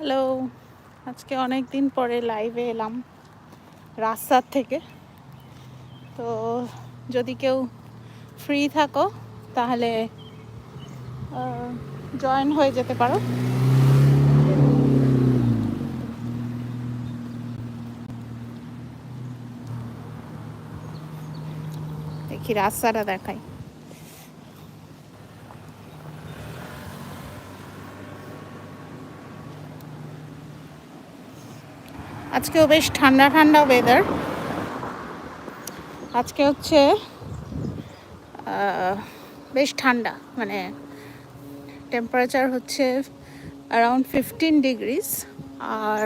Hello, আজকে অনেক দিন পরে লাইভে এলাম রাস্তার থেকে। তো যদি কেউ ফ্রি থাকো, তাহলে জয়েন হয়ে যেতে পারো। দেখি রাস্তাটা দেখাই। আজকেও বেশ ঠান্ডা ঠান্ডা ওয়েদার আজকে হচ্ছে বেশ ঠান্ডা মানে টেম্পারেচার হচ্ছে অ্যারাউন্ড ফিফটিন ডিগ্রিস আর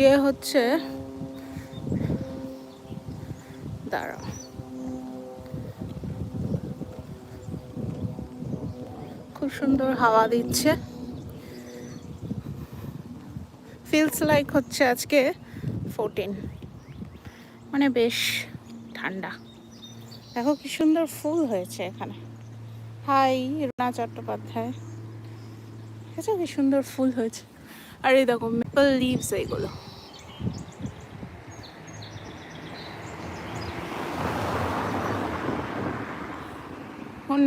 ইয়ে হচ্ছে দাঁড়া খুব সুন্দর হাওয়া দিচ্ছে। ফিলস লাইক হচ্ছে আজকে ফোরটিন মানে বেশ ঠান্ডা। দেখো কি সুন্দর ফুল হয়েছে এখানে। হাই, রুনা চট্টোপাধ্যায়। দেখেছ কি সুন্দর ফুল হয়েছে? আর এই দেখো মেপল লিভস এইগুলো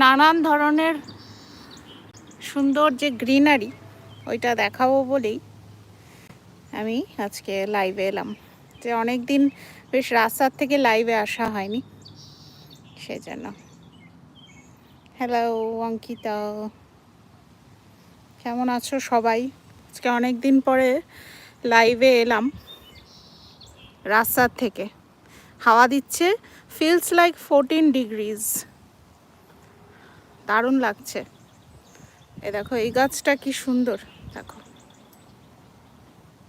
নানান ধরনের সুন্দর যে গ্রিনারি ওইটা দেখাবো বলেই আমি আজকে লাইভে এলাম। যে অনেক দিন বেশ রাস্তার থেকে লাইভে আসা হয়নি সেই জন্য হ্যালো অঙ্কিতা। কেমন আছো সবাই? আজকে অনেক দিন পরে লাইভে এলাম রাস্তার থেকে। হাওয়া দিচ্ছে ফিলস লাইক ফোরটিন ডিগ্রিজ দারুণ লাগছে। এ দেখো, এই গাছটা কি সুন্দর। দেখো।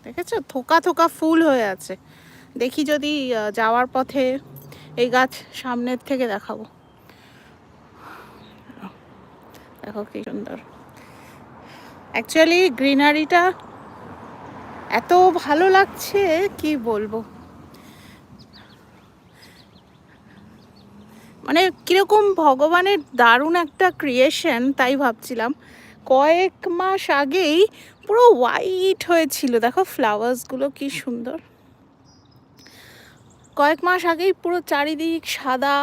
দেখেছ? থোকা থোকা ফুল হয়ে আছে। দেখি যদি যাওয়ার পথে এই গাছ সামনের থেকে দেখাবো। দেখো কি সুন্দর। অ্যাকচুয়ালি গ্রিনারিটা এত ভালো লাগছে, কি বলব? মানে কীরকম ভগবানের দারুণ একটা ক্রিয়েশন তাই ভাবছিলাম। কয়েক মাস আগেই পুরো হোয়াইট হয়েছিল। দেখো ফ্লাওয়ার্সগুলো কি সুন্দর। কয়েক মাস আগেই পুরো চারিদিক সাদা,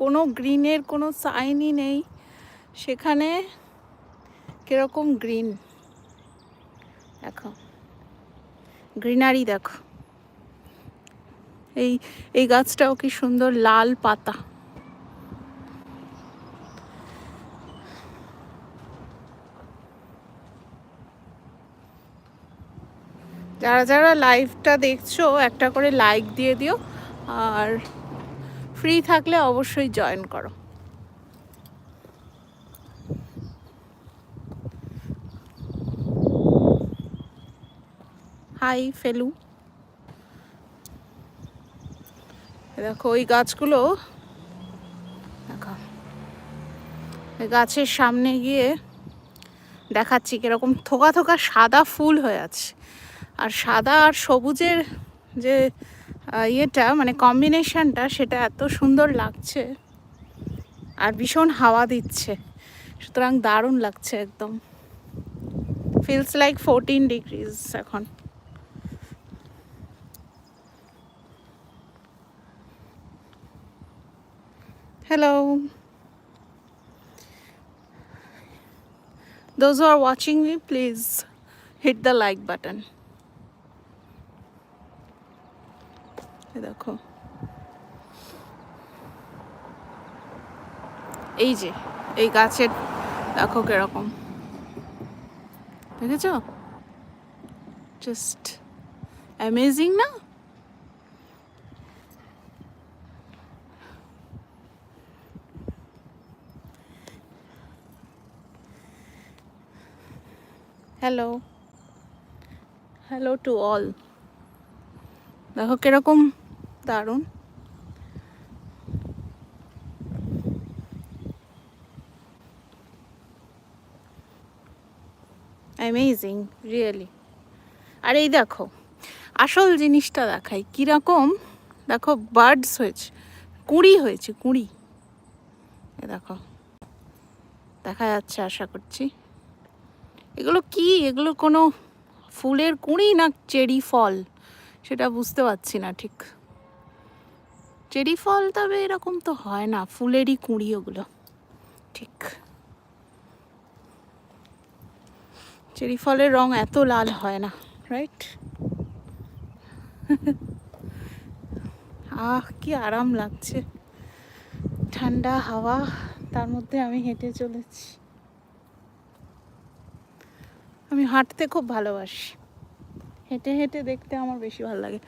কোনো গ্রিনের কোনো সাইনই নেই। সেখানে কীরকম গ্রিন দেখো গ্রিনারি দেখো। এই এই গাছটাও কি সুন্দর, লাল পাতা। যারা যারা লাইভটা দেখছ, একটা করে লাইক দিয়ে দিও। আর ফ্রি থাকলে অবশ্যই জয়েন করো। হাই ফেলু দেখো, ওই গাছগুলো, দেখো গাছের সামনে গিয়ে দেখাচ্ছি কীরকম থোকা থোকা সাদা ফুল হয়ে আছে। আর সাদা আর সবুজের যে ইয়েটা মানে কম্বিনেশনটা সেটা এত সুন্দর লাগছে। আর ভীষণ হাওয়া দিচ্ছে। সুতরাং দারুণ লাগছে একদম। ফিলস লাইক ফোরটিন ডিগ্রিজ এখন। Hello who are watching me, please hit the like button. দেখো। এই যে, এই গাছের দেখো কীরকম। দেখেছ? জাস্ট অ্যামেজিং না? হ্যালো হ্যালো টু অল দেখো কীরকম দারুণ। অ্যামেজিং রিয়েলি আর এই দেখো, আসল জিনিসটা দেখাই, কীরকম, দেখো বার্ডস হয়েছে, কুঁড়ি হয়েছে, কুঁড়ি। এ দেখো, দেখা যাচ্ছে, আশা করছি। এগুলো কি? এগুলো কোনো ফুলের কুঁড়ি না চেরি ফল? সেটা বুঝতে পারছি না ঠিক। চেরি ফল তবে এরকম তো হয় না, ফুলেরই কুঁড়ি ওগুলো। ঠিক। চেরি ফলের রং এত লাল হয় না রাইট আহ, কি আরাম লাগছে। ঠান্ডা হাওয়া, তার মধ্যে আমি হেঁটে চলেছি। আমি হাঁটতে খুব ভালোবাসি। হেঁটে হেঁটে দেখতে আমার বেশি ভালো লাগে।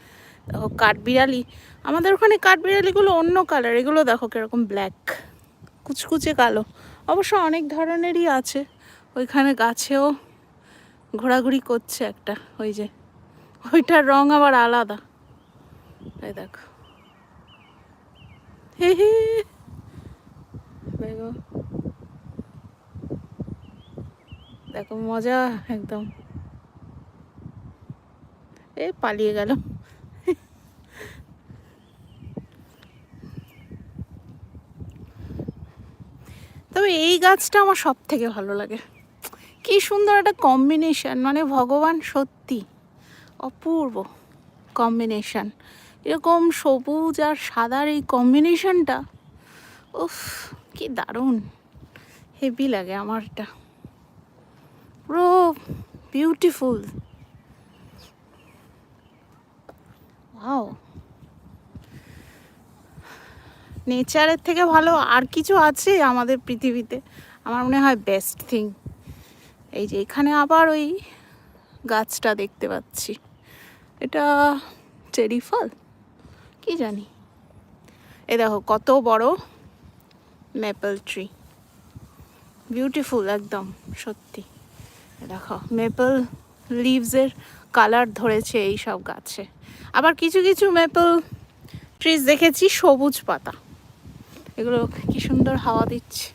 দেখো কাঠবিড়ালি? আমাদের ওখানে কাঠবিড়ালিগুলো অন্য কালার এগুলো দেখো কীরকম ব্ল্যাক কুচকুচে কালো। অবশ্য অনেক ধরনেরই আছে। ওইখানে গাছেও ঘোরাঘুরি করছে একটা, ওই যে, ওইটার রং আবার আলাদা। তাই দেখো। হে হে। দেখো। দেখো, মজা একদম। এ পালিয়ে গেল তবে এই গাছটা আমার সব থেকে ভালো লাগে। কি সুন্দর একটা কম্বিনেশন মানে ভগবান সত্যি, অপূর্ব কম্বিনেশন এরকম সবুজ আর সাদার এই কম্বিনেশনটা উফ, কি দারুণ হেভি লাগে আমার এটা পুরো বিউটিফুল ওয়াও নেচারের থেকে ভালো আর কিছু আছে আমাদের পৃথিবীতে। আমার মনে হয় বেস্ট থিং এই যে এখানে আবার ওই গাছটা দেখতে পাচ্ছি। এটা চেরি ফল? কি জানি। এ দেখো কত বড় মেপল ট্রি বিউটিফুল একদম, সত্যি। দেখো মেপল লিভসের কালার ধরেছে এই সব গাছে। আবার কিছু কিছু মেপল ট্রিজ দেখেছি, সবুজ পাতা। এগুলো কি সুন্দর হাওয়া দিচ্ছে।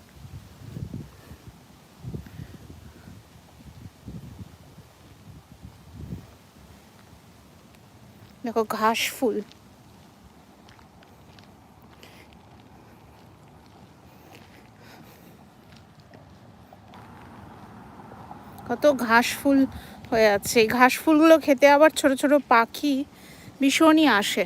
দেখো ঘাস ফুল। কত ঘাস ফুল হয়ে আছে। এই ঘাস ফুলগুলো খেতে আবার ছোট ছোট পাখি ভীষণই আসে।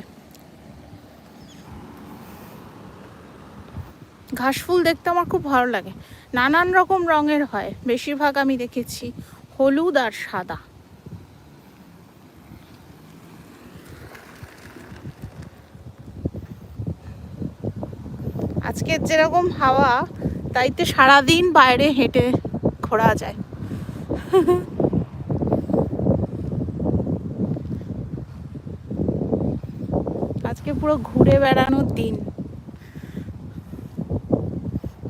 ঘাস ফুল দেখতে আমার খুব ভালো লাগে। নানান রকম রঙের হয়। বেশিরভাগ আমি দেখেছি হলুদ আর সাদা। আজকের যেরকম হাওয়া তাইতে সারাদিন বাইরে হেঁটে ঘোরা যায়। আজকে পুরো ঘুরে বেড়ানোর দিন।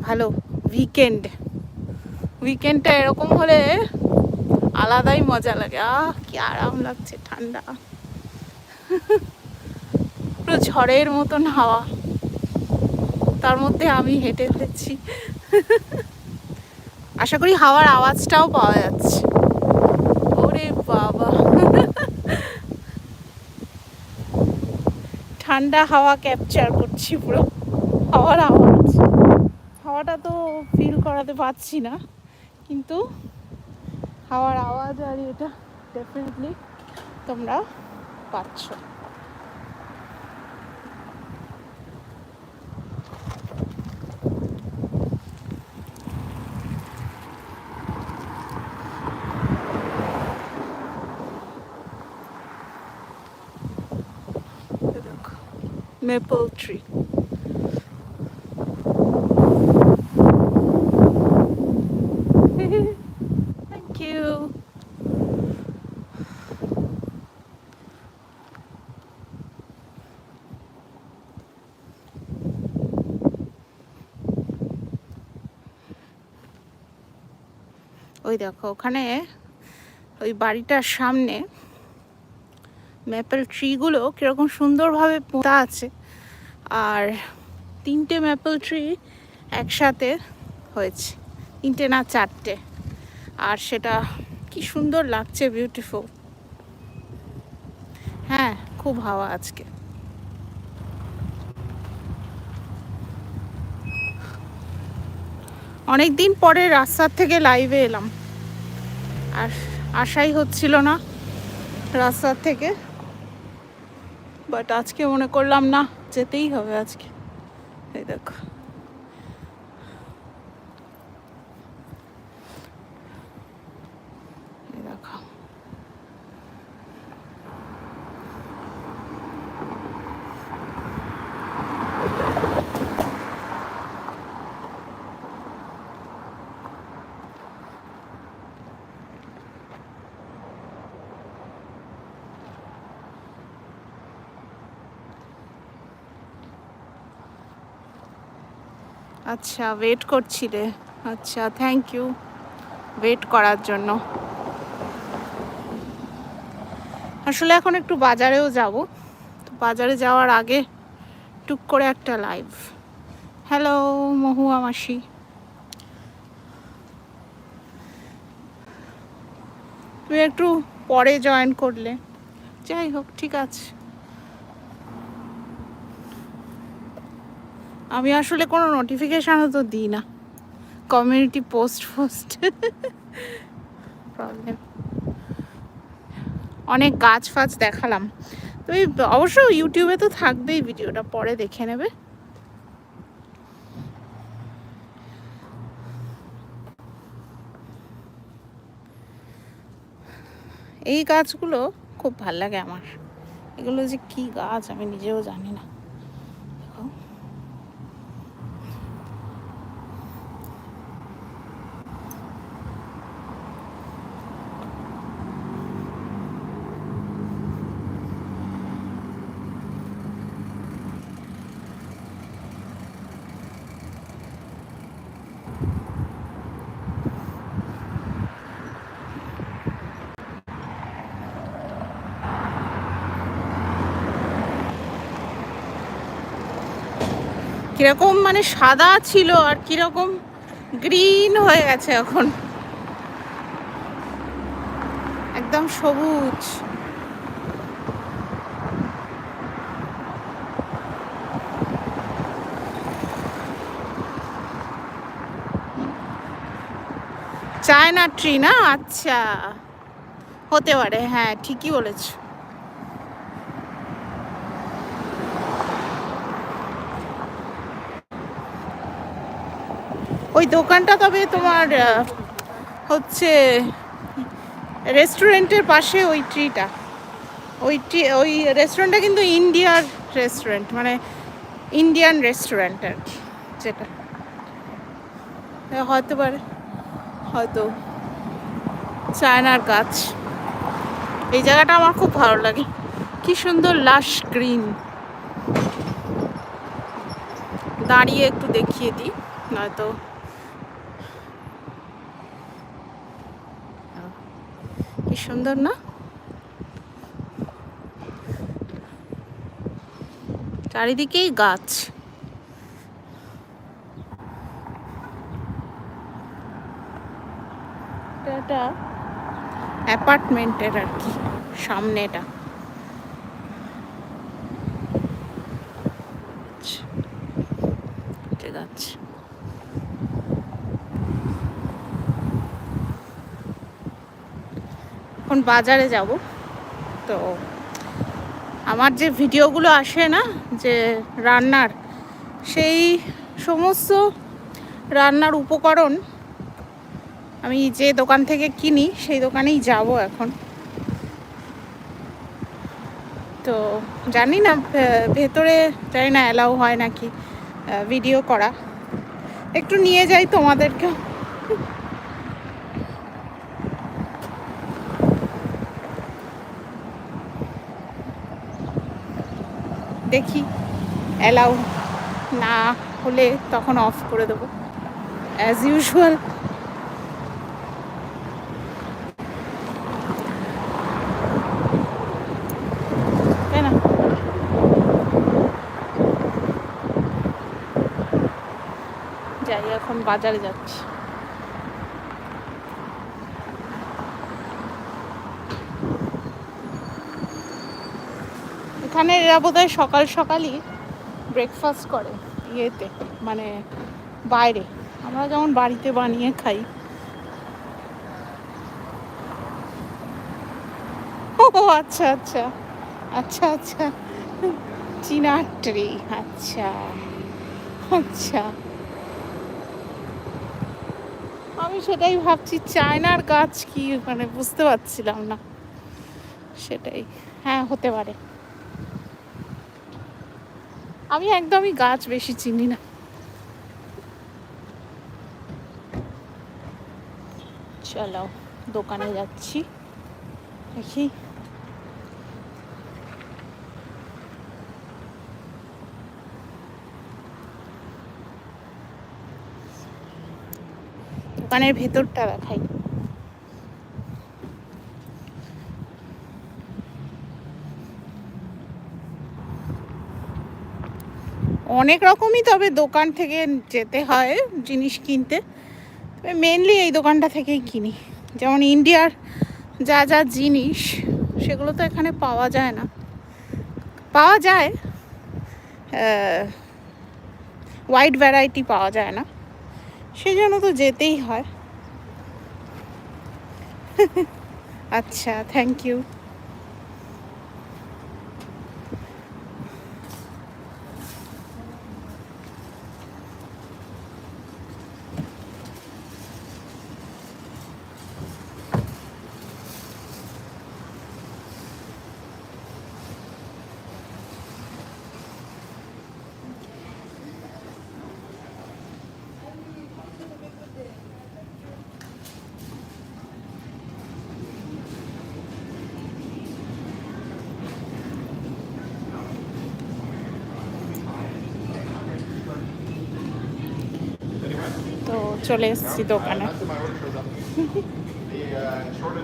ভালো উইকেন্ড উইকেন্ডটা এরকম হলে আলাদাই মজা লাগে। আহ, কি আরাম লাগছে, ঠান্ডা। পুরো ঝড়ের মতন হাওয়া। তার মধ্যে আমি হেঁটে যাচ্ছি আশা করি হাওয়ার আওয়াজটাও পাওয়া যাচ্ছে। ওরে বাবা। ঠান্ডা হাওয়া ক্যাপচার করছি পুরো। হাওয়ার আওয়াজ। হাওয়াটা তো ফিল করাতে পারছি না, কিন্তু হাওয়ার আওয়াজ আর এটা ডেফিনেটলি তোমরা পাচ্ছ maple tree. দেখো, ওখানে ওই বাড়িটার সামনে ম্যাপেল ট্রিগুলো কীরকম সুন্দরভাবে পোঁতা আছে আর তিনটে ম্যাপেল ট্রি একসাথে হয়েছে, তিনটে না চারটে। আর সেটা কি সুন্দর লাগছে বিউটিফুল হ্যাঁ খুব হাওয়া আজকে। অনেক দিন পরে রাস্তার থেকে লাইভে এলাম। আর আশাই হচ্ছিল না রাস্তার থেকে। বাট আজকে মনে করলাম না, যেতেই হবে আজকে। এই দেখো এই দেখো আচ্ছা ওয়েট করছিলে আচ্ছা থ্যাংক ইউ ওয়েট করার জন্য। আসলে এখন একটু বাজারেও যাব। তো বাজারে যাওয়ার আগে টুক করে একটা লাইভ হ্যালো মহুয়া মাসি। তুমি একটু পরে জয়েন করলে। যাই হোক, ঠিক আছে। আমি আসলে কোনো নোটিফিকেশানও তো দিই না। কমিউনিটি পোস্ট ফোস্ট প্রবলেম অনেক গাছ ফাছ দেখালাম। তো এই অবশ্য ইউটিউবে তো থাকবেই ভিডিওটা, পরে দেখে নেবে। এই গাছগুলো খুব ভালো লাগে আমার। এগুলো যে কি গাছ আমি নিজেও জানি না। কীরকম মানে সাদা ছিল আর কীরকম গ্রিন হয়ে গেছে এখন। একদম সবুজ। চায়না ট্রি না? আচ্ছা। হতে পারে হ্যাঁ ঠিকই বলেছ। ওই দোকানটা তবে তোমার হচ্ছে রেস্টুরেন্টের পাশে ওই ট্রিটা ওই ট্রি ওই রেস্টুরেন্টটা কিন্তু ইন্ডিয়ার রেস্টুরেন্ট মানে ইন্ডিয়ান রেস্টুরেন্ট আর যেটা। হ্যাঁ, হতে পারে হয়তো চায়নার গাছ। এই জায়গাটা আমার খুব ভালো লাগে। কি সুন্দর লাশ গ্রিন দাঁড়িয়ে একটু দেখিয়ে দিই নয়তো সুন্দর না? চারিদিকেই গাছ। এটা অ্যাপার্টমেন্টের আর কি সামনে এটা ঠিক আছে এখন বাজারে যাব। তো আমার যে ভিডিওগুলো আসে না, যে রান্নার, সেই সমস্ত রান্নার উপকরণ আমি যে দোকান থেকে কিনি, সেই দোকানেই যাব এখন। তো জানি না ভেতরে জানি না, অ্যালাউ হয় নাকি ভিডিও করা। একটু নিয়ে যাই তোমাদেরকেও। দেখি। অ্যালাউ না হলে তখন অফ করে দেবো। অ্যাজ ইউজুয়াল এখন বাজারে যাচ্ছি। এখানে এরা বোধহয় সকাল সকালই ব্রেকফাস্ট করে, ইয়েতে মানে বাইরে। আমরা যেমন বাড়িতে বানিয়ে খাই। ও আচ্ছা আচ্ছা আচ্ছা আচ্ছা। চিনার ট্রি আচ্ছা আচ্ছা। আমি সেটাই ভাবছি, চায়নার গাছ কি? মানে বুঝতে পারছিলাম না। সেটাই। হ্যাঁ হতে পারে। আমি একদমই গাছ বেশি চিনি না। চলো দোকানে যাচ্ছি। দেখি। দোকানের ভেতরটা দেখাই। অনেক রকমই, তবে দোকান থেকে যেতে হয় জিনিস কিনতে। তবে মেনলি এই দোকানটা থেকেই কিনি। যেমন ইন্ডিয়ার যা যা জিনিস, সেগুলো তো এখানে পাওয়া যায় না। পাওয়া যায় হোয়াইট ভ্যারাইটি পাওয়া যায় না। সেই জন্য তো যেতেই হয়। আচ্ছা thank you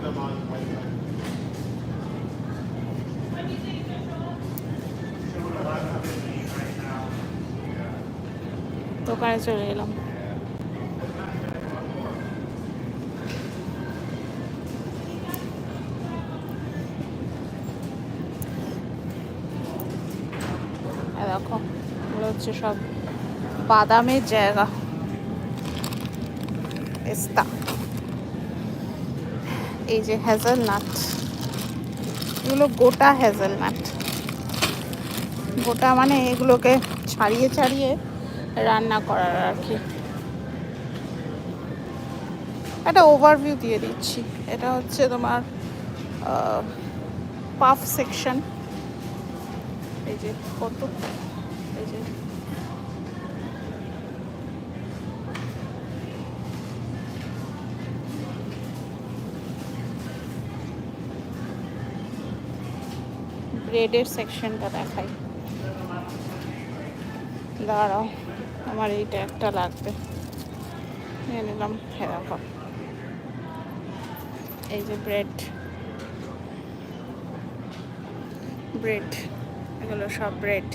them on Wednesday. দোকানে চলে এলাম দেখো হচ্ছে সব বাদামের জায়গা পেস্তা। এই যে হ্যাজেলনাট এগুলো গোটা হ্যাজেলনাট গোটা মানে এগুলোকে ছাড়িয়ে ছাড়িয়ে রান্না করার আর কি। একটা ওভারভিউ দিয়ে দিচ্ছি। এটা হচ্ছে তোমার পাফ সেকশন এই যে কত, এই যে ব্রেডের সেকশনটা দেখাই। দাঁড়াও, আমার এইটা একটা লাগবে। নিয়ে নিলাম এরকম এই যে ব্রেড ব্রেড এগুলো সব ব্রেড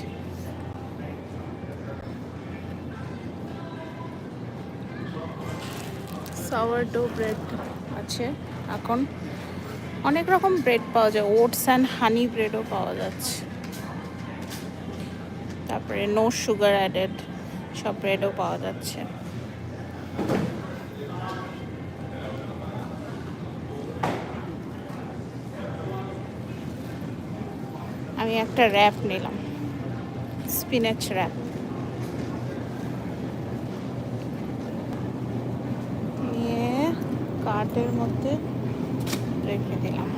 সাওয়ার ডো ব্রেড আছে, এখন। অনেক রকম ব্রেড পাওয়া যায়। ওটস অ্যান্ড হানি ব্রেডও পাওয়া যাচ্ছে। তারপরে নো সুগার অ্যাডেড সব ব্রেডও পাওয়া যাচ্ছে। আমি একটা র্যাপ নিলাম। স্পিনাচ র্যাপ নিয়ে কার্টের মধ্যে রেখে দিলাম।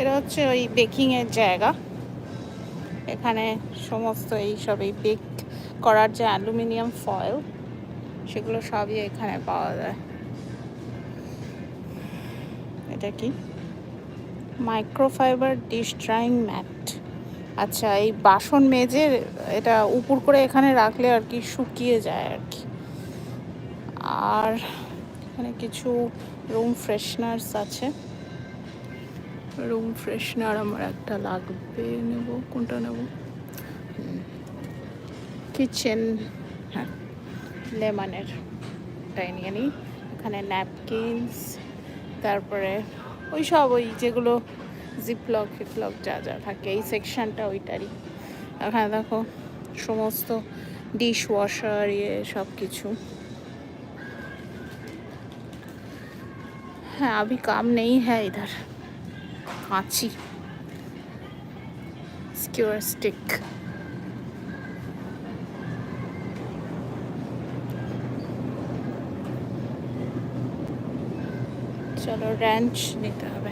এটা হচ্ছে ওই বেকিংয়ের জায়গা। এখানে সমস্ত এই সব এই বেক করার যে অ্যালুমিনিয়াম ফয়েল সেগুলো সবই এখানে পাওয়া যায়। এটা কি? Microfibre dish drying mat. আচ্ছা এই বাসন মেজে এটা উপর করে এখানে রাখলে আর কি শুকিয়ে যায় আর কি। আর এখানে কিছু রুম ফ্রেশনার্স আছে। রুম ফ্রেশনার আমার একটা লাগবে নেব কোনটা নেব? কিচেন হ্যাঁ লেমনের। তাই নিয়ে নিই। এখানে ন্যাপকিনস তারপরে ওই সব ওই যেগুলো জিপলক ফিপলক যা যা থাকে এই সেকশনটা ওইটারই এখানে দেখো সমস্ত ডিশ ওয়াশার ইয়ে সব কিছু হ্যাঁ अभी काम नहीं है इधर कांची स्क्योर स्टिक র্যাঞ্চ নিতে হবে।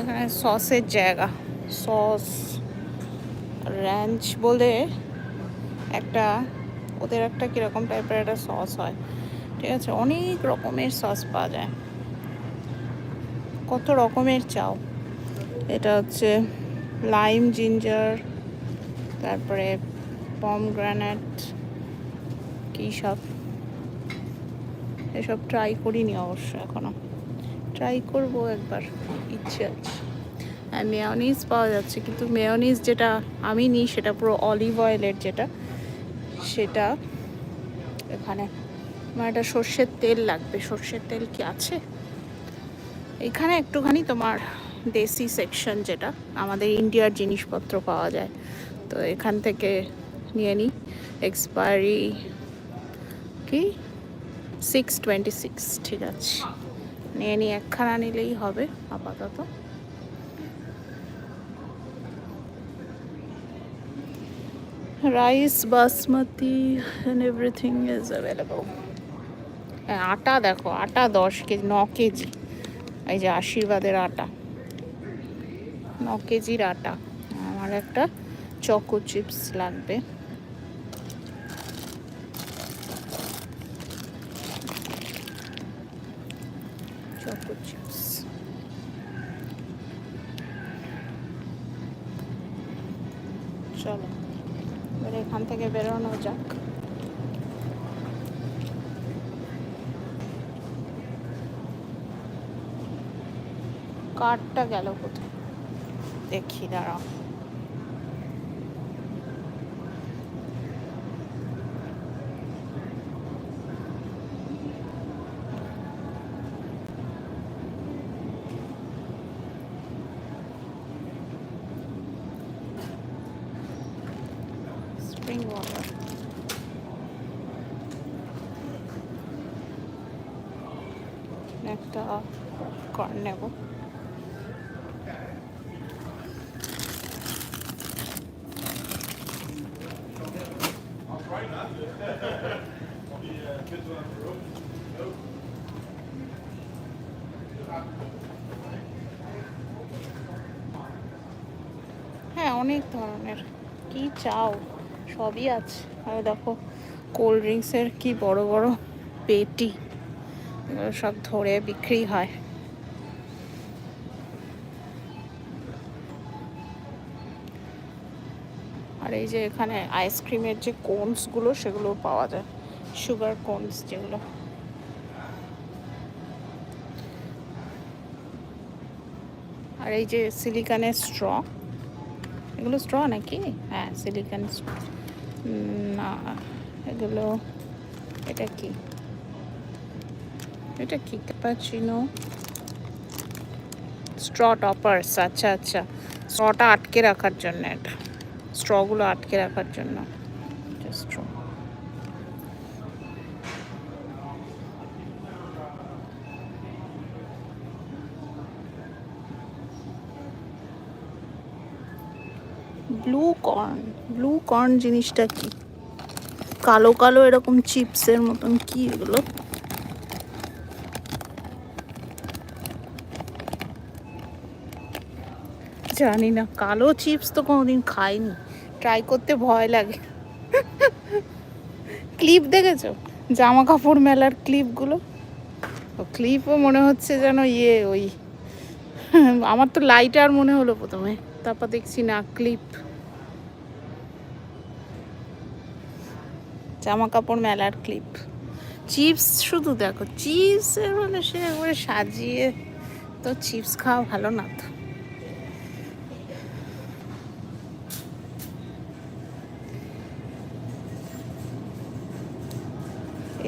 এখানে সসের জায়গা। সস র্যাঞ্চ বলে একটা, ওদের একটা কীরকম টাইপের একটা সস হয়। ঠিক আছে? অনেক রকমের সস পাওয়া যায়। কত রকমের চাও? এটা হচ্ছে লাইম জিঞ্জার তারপরে পম গ্রানাট কী সব? এসব ট্রাই করিনি অবশ্য এখনও। ট্রাই করব একবার, ইচ্ছে আছে। আর মেয়নিজ পাওয়া যাচ্ছে, কিন্তু মেয়নিজ যেটা আমি নিই সেটা পুরো অলিভ অয়েলের যেটা, সেটা এখানে আমার একটা সর্ষের তেল লাগবে, সর্ষের তেল কি আছে? এখানে একটুখানি তোমার দেশি সেকশন যেটা, আমাদের ইন্ডিয়ার জিনিসপত্র পাওয়া যায়, তো এখান থেকে নিয়ে নিই এক্সপায়ারি কি? সিক্স টোয়েন্টি সিক্স ঠিক আছে। নিয়ে নিই একখানা নিলেই হবে, আপাতত। Rice, basmati everything is available আটা দেখো, আটা দশ কেজি, ন কেজি। এই যে আশীর্বাদের আটা। ন কেজির আটা। আমার একটা চকো চিপস লাগবে। কার্ডটা গেল কোথায়? দেখি দাঁড়াও। স্প্রিং ওয়াটার একটা কর্ন নেব হ্যাঁ অনেক ধরনের। কি চাও? সবই আছে। আর দেখো কোল্ড ড্রিঙ্কসের কি বড় বড় পেটি সব ধরে বিক্রি হয়। আর এই যে এখানে আইসক্রিমের যে কোনসগুলো সেগুলো পাওয়া যায়। সুগার কোনস যেগুলো। আর এই যে সিলিকানের স্ট্র এগুলো স্ট্র নাকি? হ্যাঁ সিলিকন না, এগুলো, এটা কি? এটা কি? ক্যাপাচিনো স্ট্র টপার্স আচ্ছা আচ্ছা। স্ট্রটা আটকে রাখার জন্য এটা। স্ট্রগুলো আটকে রাখার জন্য straw blue corn blue corn জিনিসটা কি? কালো কালো এরকম চিপসের মতন কি এগুলো? জানি না, কালো চিপস তো কোনোদিন খাইনি। ট্রাই করতে ভয় লাগে। ক্লিপ দেখেছ? জামা কাপড় মেলার ক্লিপগুলো ক্লিপও মনে হচ্ছে যেন ইয়ে ওই। আমার তো লাইটার মনে হলো প্রথমে। তারপর দেখছি না ক্লিপ জামা কাপড় মেলার ক্লিপ চিপস শুধু দেখো চিপসের মানে সে একবারে সাজিয়ে তো চিপস খাওয়া ভালো না তো।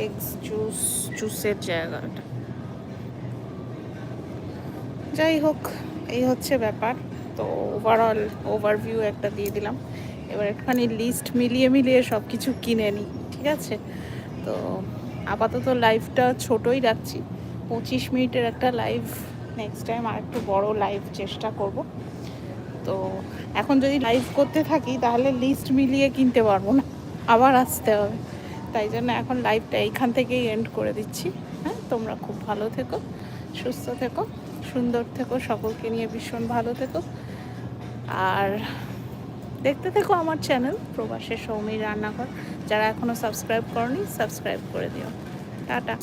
এগস জুস জুসের জায়গাটা যাই হোক, এই হচ্ছে ব্যাপার। তো ওভারঅল ওভারভিউ একটা দিয়ে দিলাম। এবার একটুখানি লিস্ট মিলিয়ে মিলিয়ে সব কিছু কিনে নিই। ঠিক আছে? তো আপাতত লাইভটা ছোটই রাখছি। পঁচিশ মিনিটের একটা লাইভ নেক্সট টাইম আর একটু বড় লাইভ চেষ্টা করব। তো এখন যদি লাইভ করতে থাকি, তাহলে লিস্ট মিলিয়ে কিনতে পারব না। আবার আসতে হবে। তাই জন্য এখন লাইভটা এইখান থেকেই এন্ড করে দিচ্ছি। হ্যাঁ তোমরা খুব ভালো থেকো, সুস্থ থেকো, সুন্দর থেকো, সকলকে নিয়ে ভীষণ ভালো থেকো। আর দেখতে থেকো আমার চ্যানেল প্রবাসের সৌমির রান্নাঘর। যারা এখনও সাবস্ক্রাইব করনি সাবস্ক্রাইব করে দিও। Tata.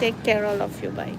Take care all of you bye